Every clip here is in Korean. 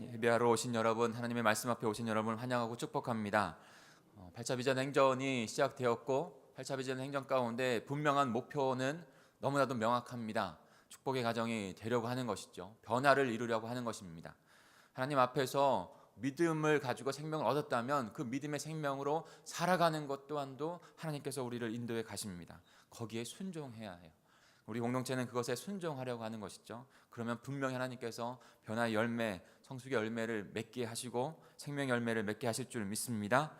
예배하러 오신 여러분, 하나님의 말씀 앞에 오신 여러분 환영하고 축복합니다. 어, 8차 비전 행전이 시작되었고 8차 비전 행전 가운데 분명한 목표는 너무나도 명확합니다. 축복의 가정이 되려고 하는 것이죠. 변화를 이루려고 하는 것입니다. 하나님 앞에서 믿음을 가지고 생명을 얻었다면 그 믿음의 생명으로 살아가는 것 또한도 하나님께서 우리를 인도해 가십니다. 거기에 순종해야 해요. 우리 공동체는 그것에 순종하려고 하는 것이죠. 그러면 분명히 하나님께서 변화의 열매, 성숙의 열매를 맺게 하시고 생명 열매를 맺게 하실 줄 믿습니다.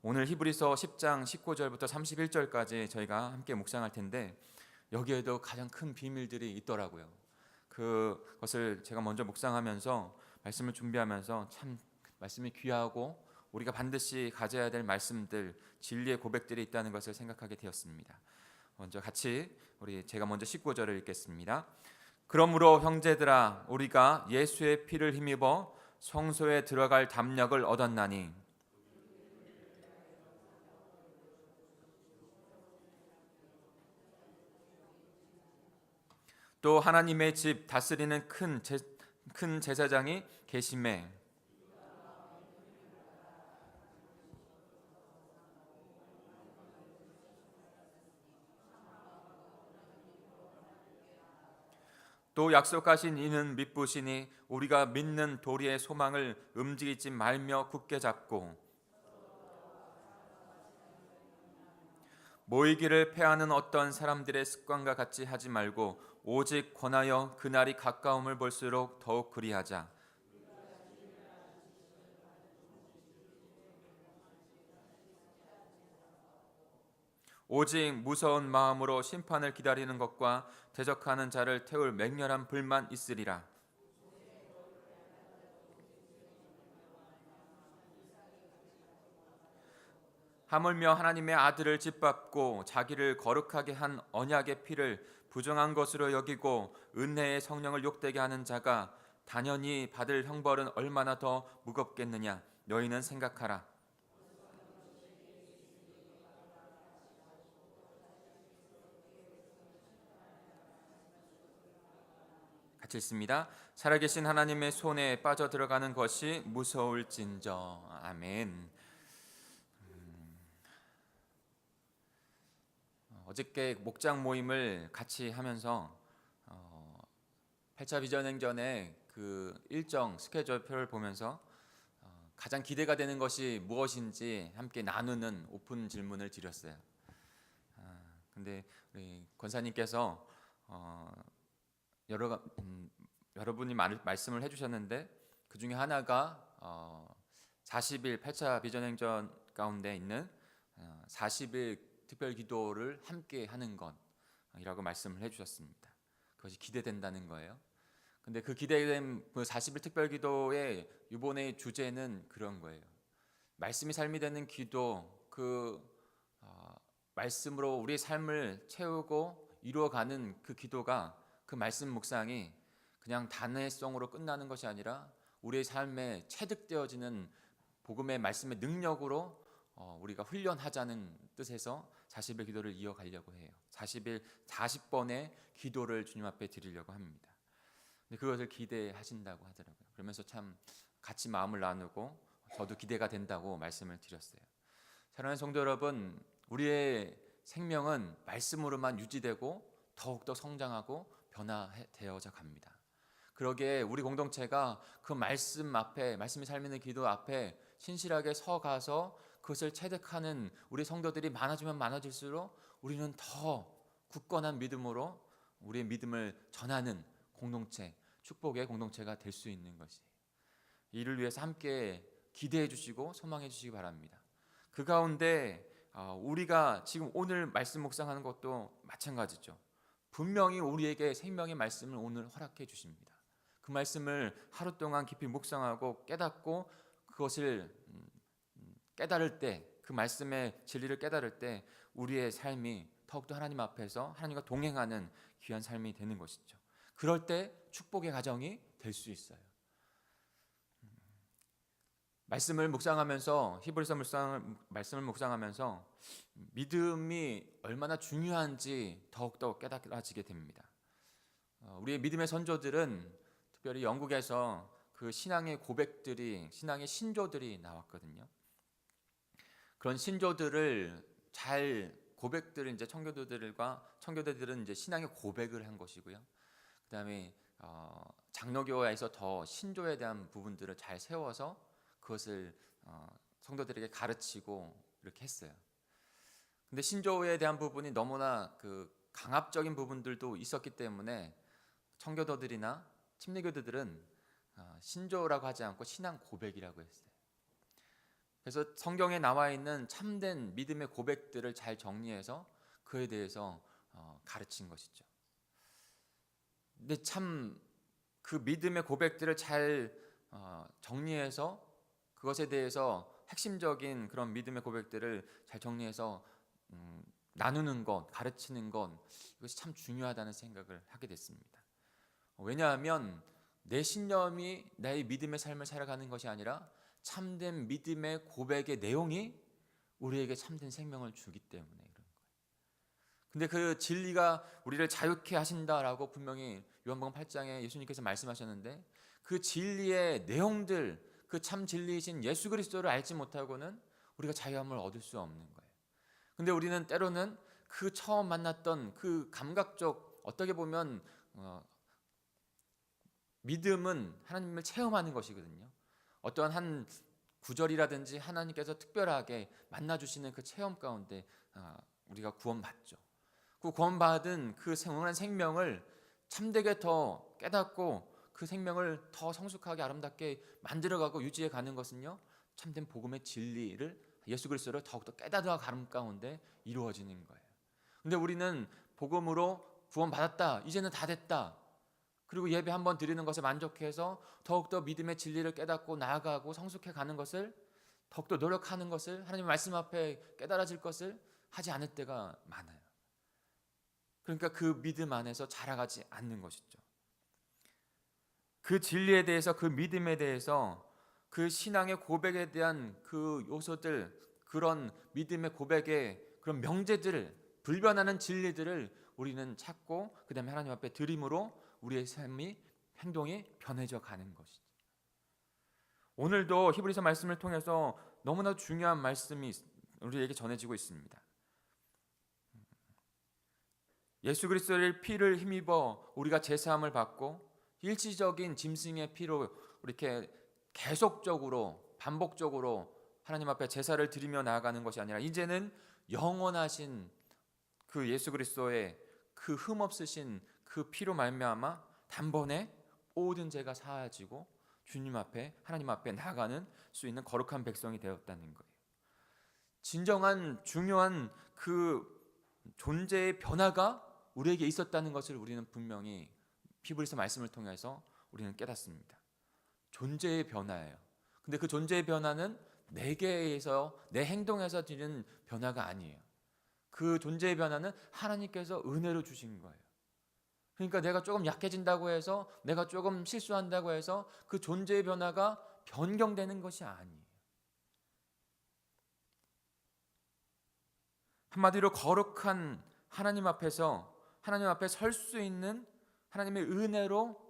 오늘 히브리서 10장 19절부터 31절까지 저희가 함께 묵상할 텐데 여기에도 가장 큰 비밀들이 있더라고요. 그것을 제가 먼저 묵상하면서 말씀을 준비하면서 참 말씀이 귀하고 우리가 반드시 가져야 될 말씀들, 진리의 고백들이 있다는 것을 생각하게 되었습니다. 먼저 같이 우리 제가 먼저 19절을 읽겠습니다. 그러므로 형제들아 우리가 예수의 피를 힘입어 성소에 들어갈 담력을 얻었나니. 또 하나님의 집 다스리는 큰, 제, 큰 제사장이 계심에 또 약속하신 이는 믿부시니 우리가 믿는 도리의 소망을 움직이지 말며 굳게 잡고 모이기를 패하는 어떤 사람들의 습관과 같이 하지 말고 오직 권하여 그날이 가까움을 볼수록 더욱 그리하자. 오직 무서운 마음으로 심판을 기다리는 것과 대적하는 자를 태울 맹렬한 불만 있으리라. 하물며 하나님의 아들을 짓밟고 자기를 거룩하게 한 언약의 피를 부정한 것으로 여기고 은혜의 성령을 욕되게 하는 자가 단연히 받을 형벌은 얼마나 더 무겁겠느냐 너희는 생각하라 같이 읽습니다. 살아계신 하나님의 손에 빠져 들어가는 것이 무서울진저 아멘. 어저께 목장 모임을 같이 하면서 어, 8차 비전 행전의 그 일정 스케줄표를 보면서 어, 가장 기대가 되는 것이 무엇인지 함께 나누는 오픈 질문을 드렸어요. 아, 근데 우리 권사님께서 어, 여러 음, 여러분이 말, 말씀을 해주셨는데 그 중에 하나가 어, 40일 8차 비전 행전 가운데 있는 어, 40일 특별 기도를 함께 하는 것이라고 말씀을 해주셨습니다. 그것이 기대된다는 거예요. 근데 그 기대된 그 40일 특별 기도의 이번의 주제는 그런 거예요. 말씀이 삶이 되는 기도, 그 어, 말씀으로 우리의 삶을 채우고 이루어가는 그 기도가 그 말씀 묵상이 그냥 단회성으로 끝나는 것이 아니라 우리의 삶에 체득되어지는 복음의 말씀의 능력으로 어, 우리가 훈련하자는 뜻에서 40일 기도를 이어가려고 해요. 40일 40번의 기도를 주님 앞에 드리려고 합니다. 근데 그것을 기대하신다고 하더라고요. 그러면서 참 같이 마음을 나누고 저도 기대가 된다고 말씀을 드렸어요. 사랑하는 성도 여러분, 우리의 생명은 말씀으로만 유지되고 더욱더 성장하고 변화되어져 갑니다. 그러기에 우리 공동체가 그 말씀 앞에 말씀이 삶는 기도 앞에 신실하게 서 가서 그것을 체득하는 우리 성도들이 많아지면 많아질수록 우리는 더 굳건한 믿음으로 우리의 믿음을 전하는 공동체, 축복의 공동체가 될 수 있는 것이에요. 이를 위해서 함께 기대해 주시고 소망해 주시기 바랍니다. 그 가운데 어, 우리가 지금 오늘 말씀 묵상하는 것도 마찬가지죠. 분명히 우리에게 생명의 말씀을 오늘 허락해 주십니다. 그 말씀을 하루 동안 깊이 묵상하고 깨닫고 그것을 음, 깨달을 때, 그 말씀의 진리를 깨달을 때 우리의 삶이 더욱더 하나님 앞에서 하나님과 동행하는 귀한 삶이 되는 것이죠. 그럴 때 축복의 가정이 될 수 있어요. 음, 말씀을 묵상하면서 히브리서 묵상을 말씀을 묵상하면서 믿음이 얼마나 중요한지 더욱더 깨달아지게 됩니다. 어, 우리의 믿음의 선조들은 특별히 영국에서 그 신앙의 고백들이 신앙의 신조들이 나왔거든요. 그런 신조들을 잘 고백들을 이제 청교도들과 청교도들은 이제 신앙의 고백을 한 것이고요. 그다음에 어, 장로교회에서 더 신조에 대한 부분들을 잘 세워서 그것을 어, 성도들에게 가르치고 이렇게 했어요. 근데 신조에 대한 부분이 너무나 그 강압적인 부분들도 있었기 때문에 청교도들이나 침례교도들은 어, 신조라고 하지 않고 신앙 고백이라고 했어요. 그래서 성경에 나와 있는 참된 믿음의 고백들을 잘 정리해서 그에 대해서 어, 가르친 것이죠. 근데 참 그 믿음의 고백들을 잘 어, 정리해서 그것에 대해서 핵심적인 그런 믿음의 고백들을 잘 정리해서 음, 나누는 것, 가르치는 것 이것이 참 중요하다는 생각을 하게 됐습니다. 왜냐하면 내 신념이 나의 믿음의 삶을 살아가는 것이 아니라 참된 믿음의 고백의 내용이 우리에게 참된 생명을 주기 때문에 그런 거예요. 근데 그 진리가 우리를 자유케 하신다라고 분명히 요한복음 8장에 예수님께서 말씀하셨는데 그 진리의 내용들 그 참 진리이신 예수 그리스도를 알지 못하고는 우리가 자유함을 얻을 수 없는 거예요. 근데 우리는 때로는 그 처음 만났던 그 감각적 어떻게 보면 어, 믿음은 하나님을 체험하는 것이거든요. 어떠한 한 구절이라든지 하나님께서 특별하게 만나 주시는 그 체험 가운데 어, 우리가 구원받죠. 그 구원받은 그 영원한 생명을 참되게 더 깨닫고 그 생명을 더 성숙하게 아름답게 만들어가고 유지해 가는 것은요 참된 복음의 진리를 예수 그리스도를 더욱더 깨닫아 가는 가운데 이루어지는 거예요. 근데 우리는 복음으로 구원 받았다. 이제는 다 됐다. 그리고 예배 한번 드리는 것에 만족해서 더욱더 믿음의 진리를 깨닫고 나아가고 성숙해 가는 것을 더욱더 노력하는 것을 하나님 말씀 앞에 깨달아질 것을 하지 않을 때가 많아요. 그러니까 그 믿음 안에서 자라가지 않는 것이죠. 그 진리에 대해서 그 믿음에 대해서 그 신앙의 고백에 대한 그 요소들 그런 믿음의 고백의 그런 명제들을 불변하는 진리들을 우리는 찾고 그다음에 하나님 앞에 드림으로 우리의 삶이 행동이 변해져 가는 것이죠. 오늘도 히브리서 말씀을 통해서 너무나 중요한 말씀이 우리에게 전해지고 있습니다. 예수 그리스도의 피를 힘입어 우리가 제사함을 받고 일시적인 짐승의 피로 이렇게 계속적으로 반복적으로 하나님 앞에 제사를 드리며 나아가는 것이 아니라 이제는 영원하신 그 예수 그리스도의 그 흠없으신 그 피로 말미암아 단번에 모든 죄가 사하지고 주님 앞에 하나님 앞에 나아가는 수 있는 거룩한 백성이 되었다는 거예요. 진정한 중요한 그 존재의 변화가 우리에게 있었다는 것을 우리는 분명히 피브리서 말씀을 통해서 우리는 깨닫습니다. 존재의 변화예요. 근데 그 존재의 변화는 내게에서 내 행동에서 드는 변화가 아니에요. 그 존재의 변화는 하나님께서 은혜로 주신 거예요. 그러니까 내가 조금 약해진다고 해서 내가 조금 실수한다고 해서 그 존재의 변화가 변경되는 것이 아니에요. 한마디로 거룩한 하나님 앞에서 하나님 앞에 설 수 있는 하나님의 은혜로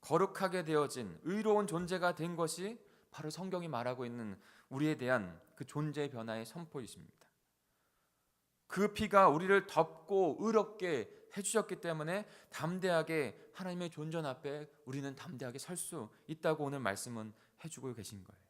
거룩하게 되어진 의로운 존재가 된 것이 바로 성경이 말하고 있는 우리에 대한 그 존재 변화의 선포이십니다. 그 피가 우리를 덮고 의롭게 해주셨기 때문에 담대하게 하나님의 존전 앞에 우리는 담대하게 설 수 있다고 오늘 말씀은 해주고 계신 거예요.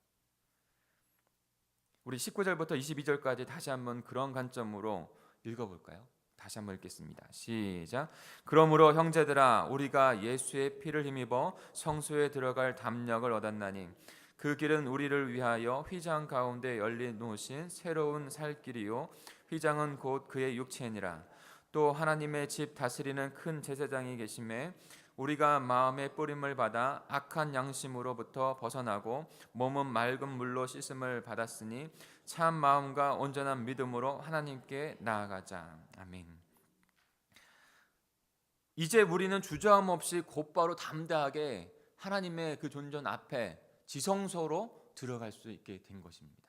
우리 19절부터 22절까지 다시 한번 그런 관점으로 읽어볼까요? 다시 한번 읽겠습니다. 시작. 그러므로 형제들아 우리가 예수의 피를 힘입어 성소에 들어갈 담력을 얻었나니 그 길은 우리를 위하여 휘장 가운데 열린 놓으신 새로운 살 길이요 휘장은 곧 그의 육체니라 또 하나님의 집 다스리는 큰 제사장이 계심에 우리가 마음의 뿌림을 받아 악한 양심으로부터 벗어나고 몸은 맑은 물로 씻음을 받았으니 참 마음과 온전한 믿음으로 하나님께 나아가자. 아멘. 이제 우리는 주저함 없이 곧바로 담대하게 하나님의 그 존전 앞에 지성소로 들어갈 수 있게 된 것입니다.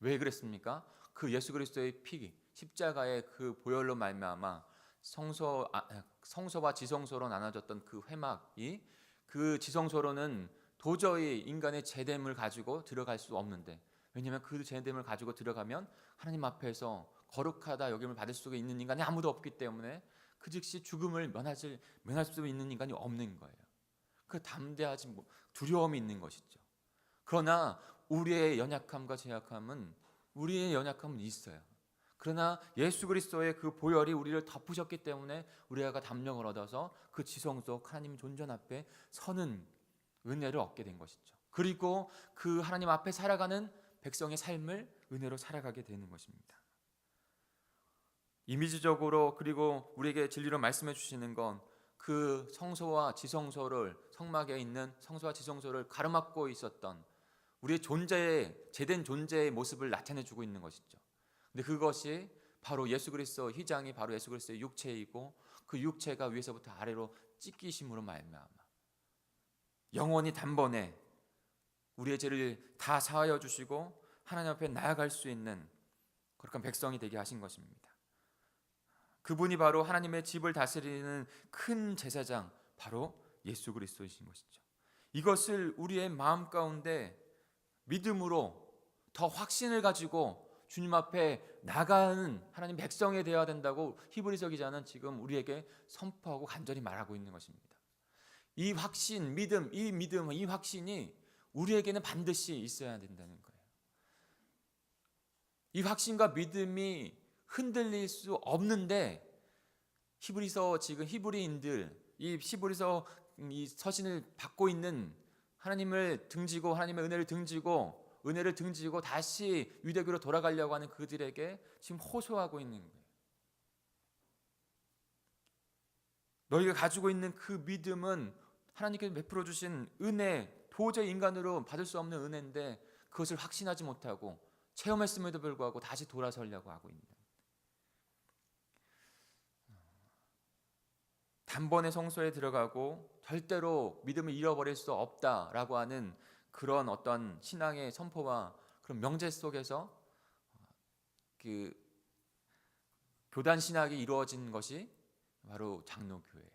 왜 그랬습니까? 그 예수 그리스도의 피 십자가의 그 보혈로 말미암아 성소 아, 성소와 지성소로 나눠졌던 그 회막이 그 지성소로는 도저히 인간의 제됨을 가지고 들어갈 수 없는데 왜냐하면 그 제됨을 가지고 들어가면 하나님 앞에서 거룩하다 여김을 받을 수가 있는 인간이 아무도 없기 때문에 그 즉시 죽음을 면하지 면할 수 있는 인간이 없는 거예요. 그 담대하지 뭐 두려움이 있는 것이죠. 그러나 우리의 연약함과 제약함은 우리의 연약함은 있어요. 그러나 예수 그리스도의 그 보혈이 우리를 덮으셨기 때문에 우리가 담력을 얻어서 그 지성 속 하나님 존전 앞에 서는 은혜를 얻게 된 것이죠. 그리고 그 하나님 앞에 살아가는 백성의 삶을 은혜로 살아가게 되는 것입니다. 이미지적으로 그리고 우리에게 진리로 말씀해 주시는 건 그 성소와 지성소를 성막에 있는 성소와 지성소를 가로막고 있었던 우리의 존재의 제된 존재의 모습을 나타내 주고 있는 것이죠. 근데 그것이 바로 예수 그리스도 휘장이 바로 예수 그리스도의 육체이고 그 육체가 위에서부터 아래로 찢기심으로 말미암아 영원히 단번에 우리의 죄를 다 사하여 주시고 하나님 앞에 나아갈 수 있는 그런 백성이 되게 하신 것입니다. 그분이 바로 하나님의 집을 다스리는 큰 제사장 바로 예수 그리스도이신 것이죠. 이것을 우리의 마음 가운데 믿음으로 더 확신을 가지고 주님 앞에 나가는 하나님 백성이 되어야 된다고 히브리서 기자는 지금 우리에게 선포하고 간절히 말하고 있는 것입니다. 이 확신, 믿음, 이 믿음, 이 확신이 우리에게는 반드시 있어야 된다는 거예요. 이 확신과 믿음이 흔들릴 수 없는데 히브리서 지금 히브리인들 이 히브리서 이 서신을 받고 있는 하나님을 등지고 하나님의 은혜를 등지고 은혜를 등지고 다시 유대교로 돌아가려고 하는 그들에게 지금 호소하고 있는 거예요. 너희가 가지고 있는 그 믿음은 하나님께서 베풀어 주신 은혜, 도저히 인간으로 받을 수 없는 은혜인데 그것을 확신하지 못하고 체험했음에도 불구하고 다시 돌아서려고 하고 있는. 단번에 성소에 들어가고 절대로 믿음을 잃어버릴 수 없다라고 하는 그런 어떤 신앙의 선포와 그런 명제 속에서 그 교단 신학이 이루어진 것이 바로 장로교예요.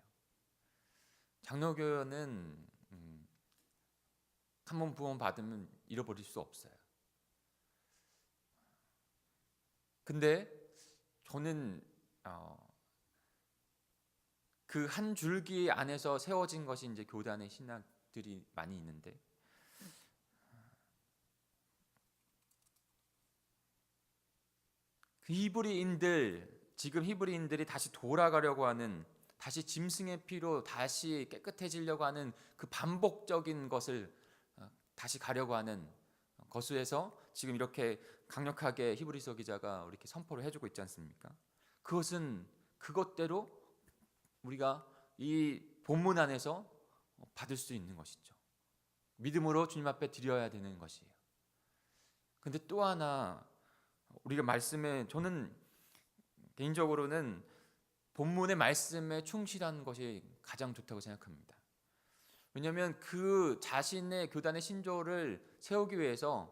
장로교는 음, 한번 부원 받으면 잃어버릴 수 없어요. 근데 저는 어, 그 한 줄기 안에서 세워진 것이 이제 교단의 신학들이 많이 있는데 그 히브리인들 지금 히브리인들이 다시 돌아가려고 하는 다시 짐승의 피로 다시 깨끗해지려고 하는 그 반복적인 것을 어, 다시 가려고 하는 거수에서 지금 이렇게 강력하게 히브리서 기자가 이렇게 선포를 해주고 있지 않습니까? 그것은 그것대로 우리가 이 본문 안에서 받을 수 있는 것이죠. 믿음으로 주님 앞에 드려야 되는 것이에요. 근데 또 하나 우리가 말씀에 저는 개인적으로는 본문의 말씀에 충실한 것이 가장 좋다고 생각합니다. 왜냐하면 그 자신의 교단의 신조를 세우기 위해서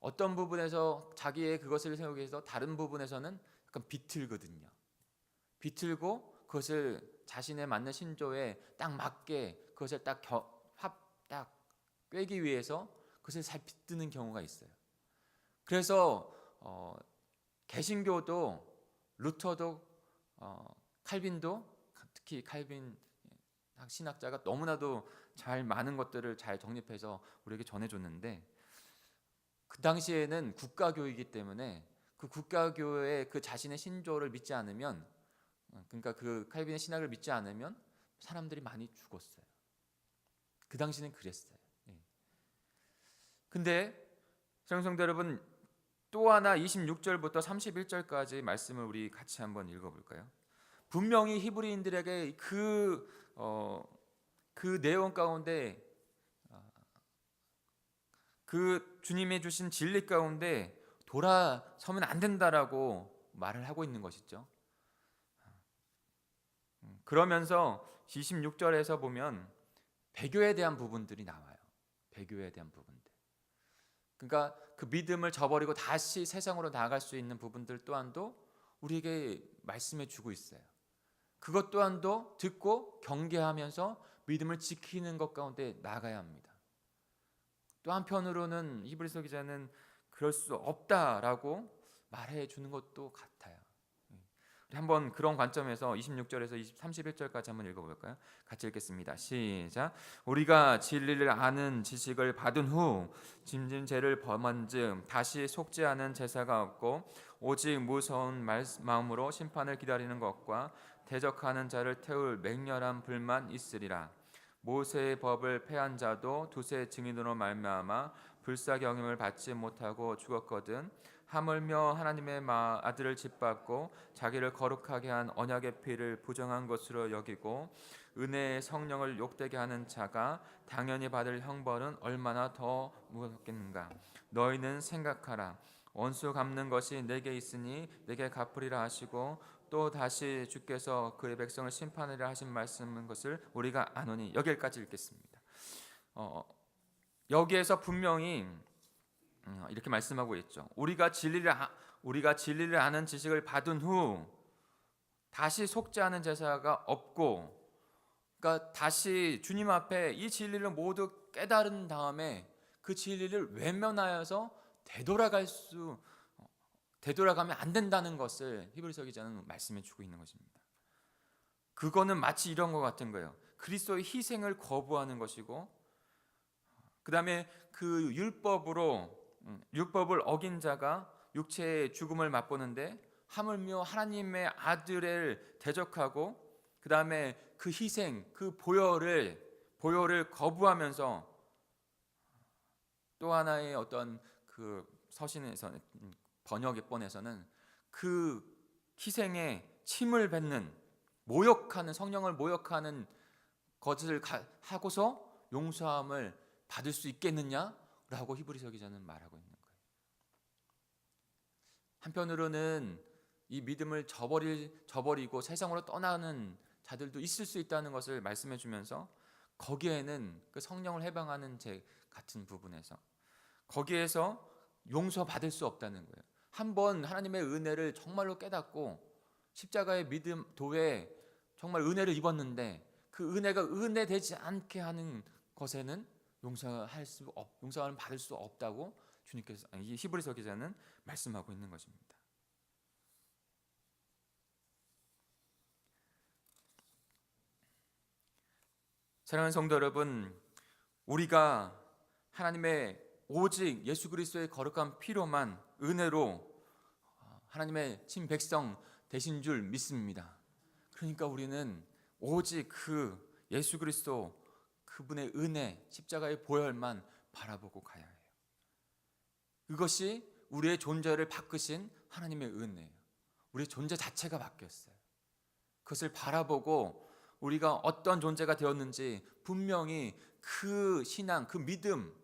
어떤 부분에서 자기의 그것을 세우기 위해서 다른 부분에서는 약간 비틀거든요. 비틀고 그것을 자신의 맞는 신조에 딱 맞게 그것을 딱 합딱 꿰기 위해서 그것을 잘 빗드는 경우가 있어요. 그래서 어, 개신교도 루터도 어, 칼빈도 특히 칼빈 신학자가 너무나도 잘 많은 것들을 잘 정립해서 우리에게 전해줬는데 그 당시에는 국가교이기 때문에 그 국가교의 그 자신의 신조를 믿지 않으면 어, 그러니까 그 칼빈의 신학을 믿지 않으면 사람들이 많이 죽었어요. 그 당시는 그랬어요. 예. 근데 성성도 여러분 또 하나 26절부터 31절까지 말씀을 우리 같이 한번 읽어볼까요? 분명히 히브리인들에게 그, 어, 그 내용 가운데 어, 그 주님이 주신 진리 가운데 돌아서면 안 된다라고 말을 하고 있는 것이죠. 그러면서 26절에서 보면 배교에 대한 부분들이 나와요. 배교에 대한 부분들. 그러니까 그 믿음을 저버리고 다시 세상으로 나아갈 수 있는 부분들 또한도 우리에게 말씀해 주고 있어요. 그것 또한도 듣고 경계하면서 믿음을 지키는 것 가운데 나가야 합니다. 또 한편으로는 히브리서 기자는 그럴 수 없다라고 말해 주는 것도 같아요. 우리 한번 그런 관점에서 26절에서 20, 31절까지 한번 읽어 볼까요? 같이 읽겠습니다. 시작. 우리가 진리를 아는 지식을 받은 후 짐진 죄를 범한즉 다시 않은 제사가 없고 오직 무서운 말- 마음으로 심판을 기다리는 것과 대적하는 자를 태울 맹렬한 불만 있으리라. 모세의 법을 폐한 자도 두세 증인으로 말미암아 불사 경임을 받지 못하고 죽었거든. 하물며 하나님의 마- 아들을 짓밟고 자기를 거룩하게 한 언약의 피를 부정한 것으로 여기고 은혜의 성령을 욕되게 하는 자가 당연히 받을 형벌은 얼마나 더 무겁겠는가 너희는 생각하라 원수 갚는 것이 내게 있으니 내게 갚으리라 하시고 또 다시 주께서 그의 백성을 심판하리라 하신 말씀인 것을 우리가 아노니 여기까지 읽겠습니다. 어, 여기에서 분명히 음, 이렇게 말씀하고 있죠. 우리가 진리를 아, 우리가 진리를 아는 지식을 받은 후 다시 속지 않은 제사가 없고 그러니까 다시 주님 앞에 이 진리를 모두 깨달은 다음에 그 진리를 외면하여서 되돌아갈 수 어, 되돌아가면 안 된다는 것을 히브리서 기자는 말씀해 주고 있는 것입니다. 그거는 마치 이런 것 같은 거예요. 그리스도의 희생을 거부하는 것이고 그다음에 그 율법으로 음, 율법을 어긴 자가 육체의 죽음을 맛보는데 하물며 하나님의 아들을 대적하고 그다음에 그 희생, 그 보혈을 보혈을 거부하면서 또 하나의 어떤 그 서신에서는 음, 번역본에서는 그 희생에 침을 뱉는 모욕하는 성령을 모욕하는 것을 가- 하고서 용서함을 받을 수 있겠느냐라고 히브리서 기자는 말하고 있는 거예요. 한편으로는 이 믿음을 저버릴 저버리고 세상으로 떠나는 자들도 있을 수 있다는 것을 말씀해 주면서 거기에는 그 성령을 해방하는 제 같은 부분에서 거기에서 용서 받을 수 없다는 거예요. 한번 하나님의 은혜를 정말로 깨닫고 십자가의 믿음 도에 정말 은혜를 입었는데 그 은혜가 은혜 되지 않게 하는 것에는 용서할 수 없, 용서를 받을 수 없다고 주님께서 이 히브리서 기자는 말씀하고 있는 것입니다. 사랑하는 성도 여러분, 우리가 하나님의 오직 예수 그리스도의 거룩한 피로만 은혜로 하나님의 친 백성 되신 줄 믿습니다. 그러니까 우리는 오직 그 예수 그리스도 그분의 은혜, 십자가의 보혈만 바라보고 가야 해요. 그것이 우리의 존재를 바꾸신 하나님의 은혜예요. 우리의 존재 자체가 바뀌었어요. 그것을 바라보고 우리가 어떤 존재가 되었는지 분명히 그 신앙, 그 믿음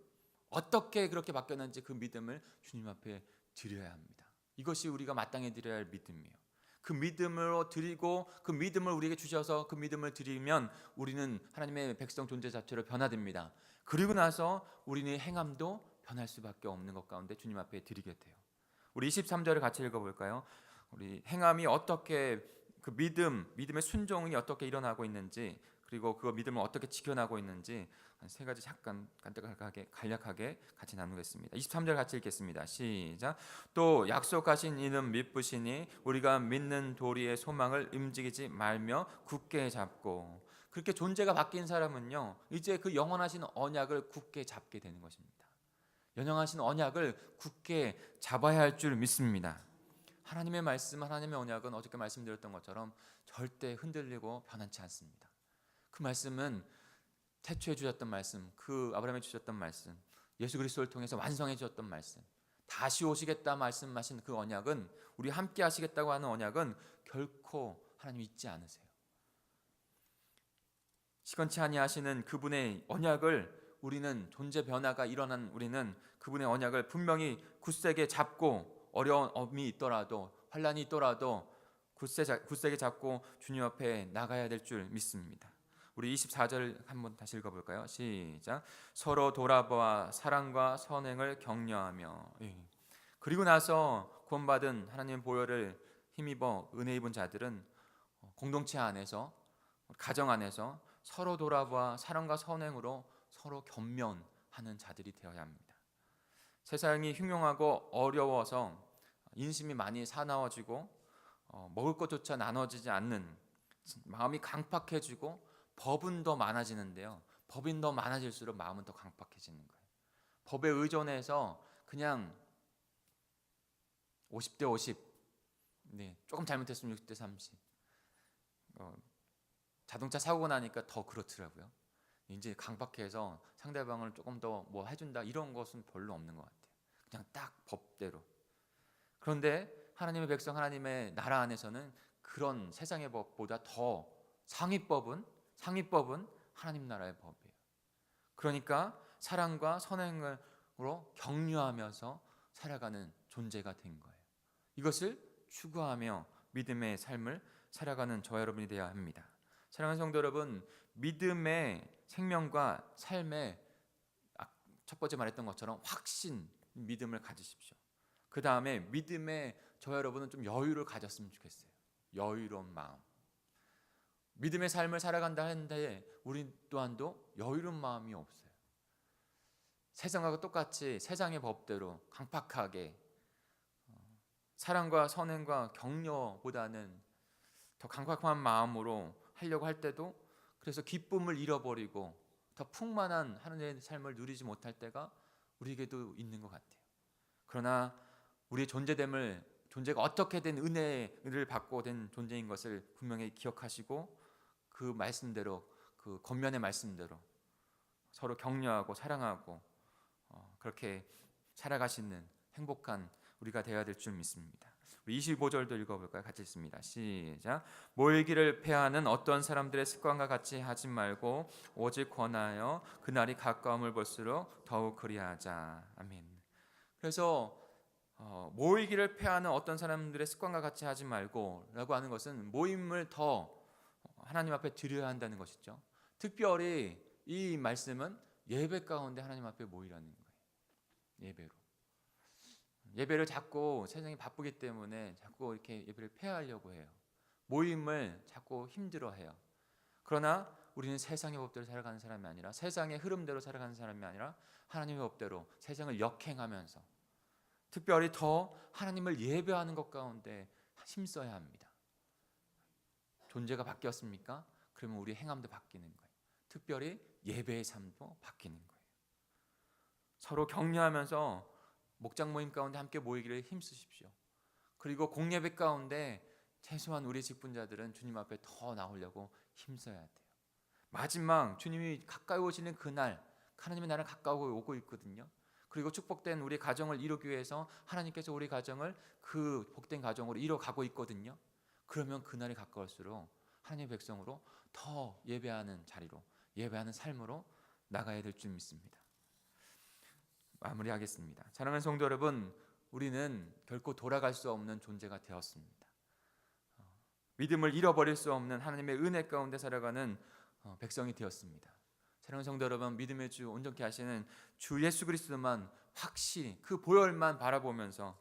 어떻게 그렇게 바뀌었는지 그 믿음을 주님 앞에 드려야 합니다. 이것이 우리가 마땅히 드려야 할 믿음이에요. 그 믿음으로 드리고 그 믿음을 우리에게 주셔서 그 믿음을 드리면 우리는 하나님의 백성 존재 자체로 변화됩니다. 그리고 나서 우리의 행함도 변할 수밖에 없는 것 가운데 주님 앞에 드리게 돼요. 우리 23절을 같이 읽어 볼까요? 우리 행함이 어떻게 그 믿음, 믿음의 순종이 어떻게 일어나고 있는지 그리고 그 믿음을 어떻게 지켜나고 있는지 한 세 가지 잠깐 간단하게 간략하게 같이 나누겠습니다. 23절 같이 읽겠습니다. 시작. 또 약속하신 이는 믿으시니 우리가 믿는 도리의 소망을 움직이지 말며 굳게 잡고 그렇게 존재가 바뀐 사람은요 이제 그 영원하신 언약을 굳게 잡게 되는 것입니다. 영원하신 언약을 굳게 잡아야 할 줄 믿습니다. 하나님의 말씀, 하나님의 언약은 어저께 말씀드렸던 것처럼 절대 흔들리고 변하지 않습니다. 그 말씀은 태초에 주셨던 말씀, 그 아브라함에 주셨던 말씀, 예수 그리스도를 통해서 완성해 주셨던 말씀, 다시 오시겠다 말씀하신 그 언약은 우리 함께 하시겠다고 하는 언약은 결코 하나님 잊지 않으세요. 시건치 아니하시는 그분의 언약을 우리는 존재 변화가 일어난 우리는 그분의 언약을 분명히 굳세게 잡고 어려움이 있더라도 환란이 있더라도 굳세, 굳세게 잡고 주님 앞에 나가야 될 줄 믿습니다. 우리 24절 한번 다시 읽어볼까요? 시작. 서로 돌아보아 사랑과 선행을 격려하며 예. 그리고 나서 구원받은 하나님 보혈을 힘입어 은혜 입은 자들은 공동체 안에서 가정 안에서 서로 돌아보아 사랑과 선행으로 서로 견면하는 하는 자들이 되어야 합니다. 세상이 흉흉하고 어려워서 인심이 많이 사나워지고 어, 먹을 것조차 나눠지지 않는 마음이 강팍해지고 법은 더 많아지는데요. 법인 더 많아질수록 마음은 더 강팍해지는 거예요. 법에 의존해서 그냥 50대 50, 네 조금 잘못했으면 60대 30. 어, 자동차 사고 나니까 더 그렇더라고요. 이제 강박해서 상대방을 조금 더 뭐 해준다 이런 것은 별로 없는 것 같아요. 그냥 딱 법대로. 그런데 하나님의 백성 하나님의 나라 안에서는 그런 세상의 법보다 더 상위법은 상위법은 하나님 나라의 법이에요. 그러니까 사랑과 선행으로 격려하면서 살아가는 존재가 된 거예요. 이것을 추구하며 믿음의 삶을 살아가는 저 여러분이 되어야 합니다. 사랑하는 성도 여러분, 믿음의 생명과 삶의 아, 첫 번째 말했던 것처럼 확신, 믿음을 가지십시오. 그 다음에 믿음의 저 여러분은 좀 여유를 가졌으면 좋겠어요. 여유로운 마음. 믿음의 삶을 살아간다 하는데 우리 또한도 여유로운 마음이 없어요. 세상과 똑같이 세상의 법대로 강팍하게 어, 사랑과 선행과 격려보다는 더 강팍한 마음으로 하려고 할 때도 그래서 기쁨을 잃어버리고 더 풍만한 하나님의 삶을 누리지 못할 때가 우리에게도 있는 것 같아요. 그러나 우리의 존재됨을 존재가 어떻게 된 은혜를 받고 된 존재인 것을 분명히 기억하시고 그 말씀대로 그 겉면의 말씀대로 서로 격려하고 사랑하고 어, 그렇게 살아가시는 행복한 우리가 되어야 될 줄 믿습니다. 우리 25절도 읽어볼까요? 같이 읽습니다. 시작. 모이기를 패하는 어떤 사람들의 습관과 같이 하지 말고 오직 권하여 그날이 가까움을 볼수록 더욱 그리하자. 아멘. 그래서 어, 모이기를 패하는 어떤 사람들의 습관과 같이 하지 말고라고 하는 것은 모임을 더 하나님 앞에 드려야 한다는 것이죠. 특별히 이 말씀은 예배 가운데 하나님 앞에 모이라는 거예요. 예배로. 예배를 자꾸 세상이 바쁘기 때문에 자꾸 이렇게 예배를 폐하려고 해요. 모임을 자꾸 힘들어 해요. 그러나 우리는 세상의 법대로 살아가는 사람이 아니라 세상의 흐름대로 살아가는 사람이 아니라 하나님의 법대로 세상을 역행하면서 특별히 더 하나님을 예배하는 것 가운데 힘써야 합니다. 존재가 바뀌었습니까? 그러면 우리 행함도 바뀌는 거예요. 특별히 예배의 삶도 바뀌는 거예요. 서로 격려하면서 목장 모임 가운데 함께 모이기를 힘쓰십시오. 그리고 공예배 가운데 최소한 우리 직분자들은 주님 앞에 더 나오려고 힘써야 돼요. 마지막 주님이 가까이 오시는 그날 하나님의 나라 가까이 오고 있거든요. 그리고 축복된 우리 가정을 이루기 위해서 하나님께서 우리 가정을 그 복된 가정으로 이뤄가고 있거든요. 그러면 그날이 가까울수록 하나님의 백성으로 더 예배하는 자리로 예배하는 삶으로 나가야 될 줄 믿습니다. 마무리하겠습니다. 사랑하는 성도 여러분, 우리는 결코 돌아갈 수 없는 존재가 되었습니다. 어, 믿음을 잃어버릴 수 없는 하나님의 은혜 가운데 살아가는 어, 백성이 되었습니다. 사랑하는 성도 여러분, 믿음의 주 온전케 하시는 주 예수 그리스도만 확실히 그 보혈만 바라보면서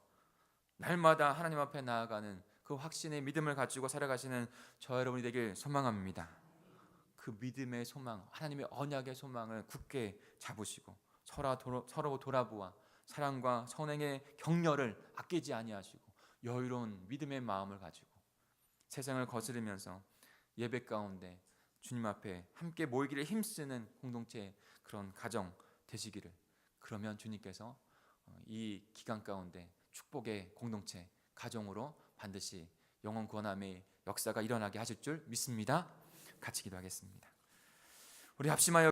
날마다 하나님 앞에 나아가는 그 확신의 믿음을 가지고 살아가시는 저 여러분이 되길 소망합니다. 그 믿음의 소망, 하나님의 언약의 소망을 굳게 잡으시고 서로, 도로, 서로 돌아보아 사랑과 선행의 격려를 아끼지 아니하시고 여유로운 믿음의 마음을 가지고 세상을 거스르면서 예배 가운데 주님 앞에 함께 모이기를 힘쓰는 공동체 그런 가정 되시기를 그러면 주님께서 어, 이 기간 가운데 축복의 공동체 가정으로 반드시 영원 구원함의 역사가 일어나게 하실 줄 믿습니다. 같이 기도하겠습니다. 우리 합심하여